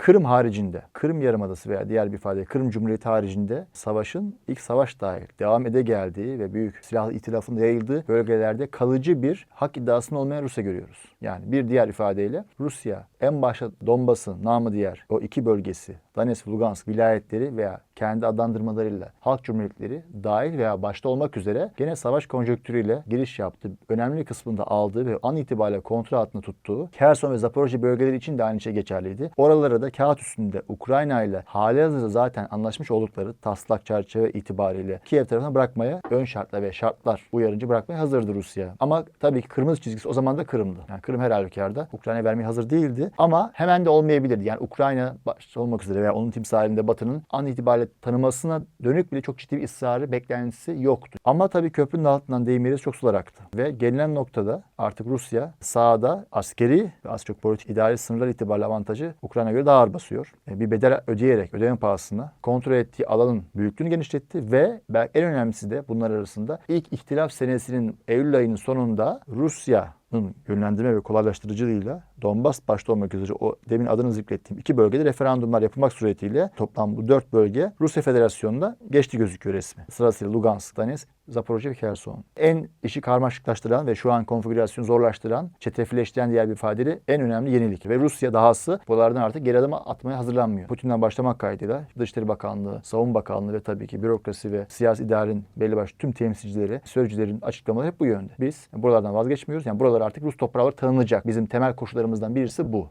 Kırım haricinde, Kırım Yarımadası veya diğer bir ifade Kırım Cumhuriyeti haricinde savaşın ilk savaş dahil devam ede geldiği ve büyük silahlı itilafın yayıldığı bölgelerde kalıcı bir hak iddiasının olmayan Rusya görüyoruz. Yani bir diğer ifadeyle Rusya en başta Donbas'ın namı diğer o iki bölgesi Donetsk, Lugansk vilayetleri veya kendi adlandırmalarıyla halk cumhuriyetleri dahil veya başta olmak üzere gene savaş konjonktürüyle giriş yaptı. Önemli kısmında aldığı ve an itibariyle kontrol altında tuttuğu Kherson ve Zaporojye bölgeleri için de aynı şey geçerliydi. Oralara da kağıt üstünde Ukrayna ile hali hazırda zaten anlaşmış oldukları taslak çerçeve itibariyle Kiev tarafına bırakmaya ön şartlar ve şartlar uyarınca bırakmaya hazırdı Rusya. Ama tabii ki kırmızı çizgisi o zaman da Kırım'dı. Yani Kırım her halükarda Ukrayna'ya vermeye hazır değildi. Ama hemen de olmayabilirdi. Yani Ukrayna başta olmak üzere veya onun timsalinde Batı'nın an itibariyle tanımasına dönük bile çok ciddi bir ısrarı, beklentisi yoktu. Ama tabii köprünün altından deyim yerine çok sular aktı. Ve gelinen noktada artık Rusya sahada askeri ve az çok politik idari sınırlar itibariyle avantajı Ukrayna göre daha ağır basıyor. E, Bir bedel ödeyerek, ödeme pahasına kontrol ettiği alanın büyüklüğünü genişletti ve belki en önemlisi de bunlar arasında ilk ihtilaf senesinin Eylül ayının sonunda Rusya'nın yönlendirme ve kolaylaştırıcılığıyla Donbas başta olmak üzere o demin adını zikrettiğim iki bölgede referandumlar yapılmak suretiyle toplam bu dört bölge Rusya Federasyonu'nda geçti gözüküyor resmi. Sırasıyla Lugansk, Donetsk, Zaporojye ve Kherson. En işi karmaşıklaştıran ve şu an konfigürasyonu zorlaştıran, çetrefilleştiren diğer bir ifadeyle en önemli yenilik. Ve Rusya dahası buralardan artık geri adım atmaya hazırlanmıyor. Putin'den başlamak kaydıyla Dışişleri Bakanlığı, Savunma Bakanlığı ve tabii ki bürokrasi ve siyasi idarenin belli başlı tüm temsilcileri, sözcülerin açıklamaları hep bu yönde. Biz buralardan vazgeçmiyoruz. Yani buralar artık Rus toprağı tanınacak. Bizim temel koşullarımızdan birisi bu.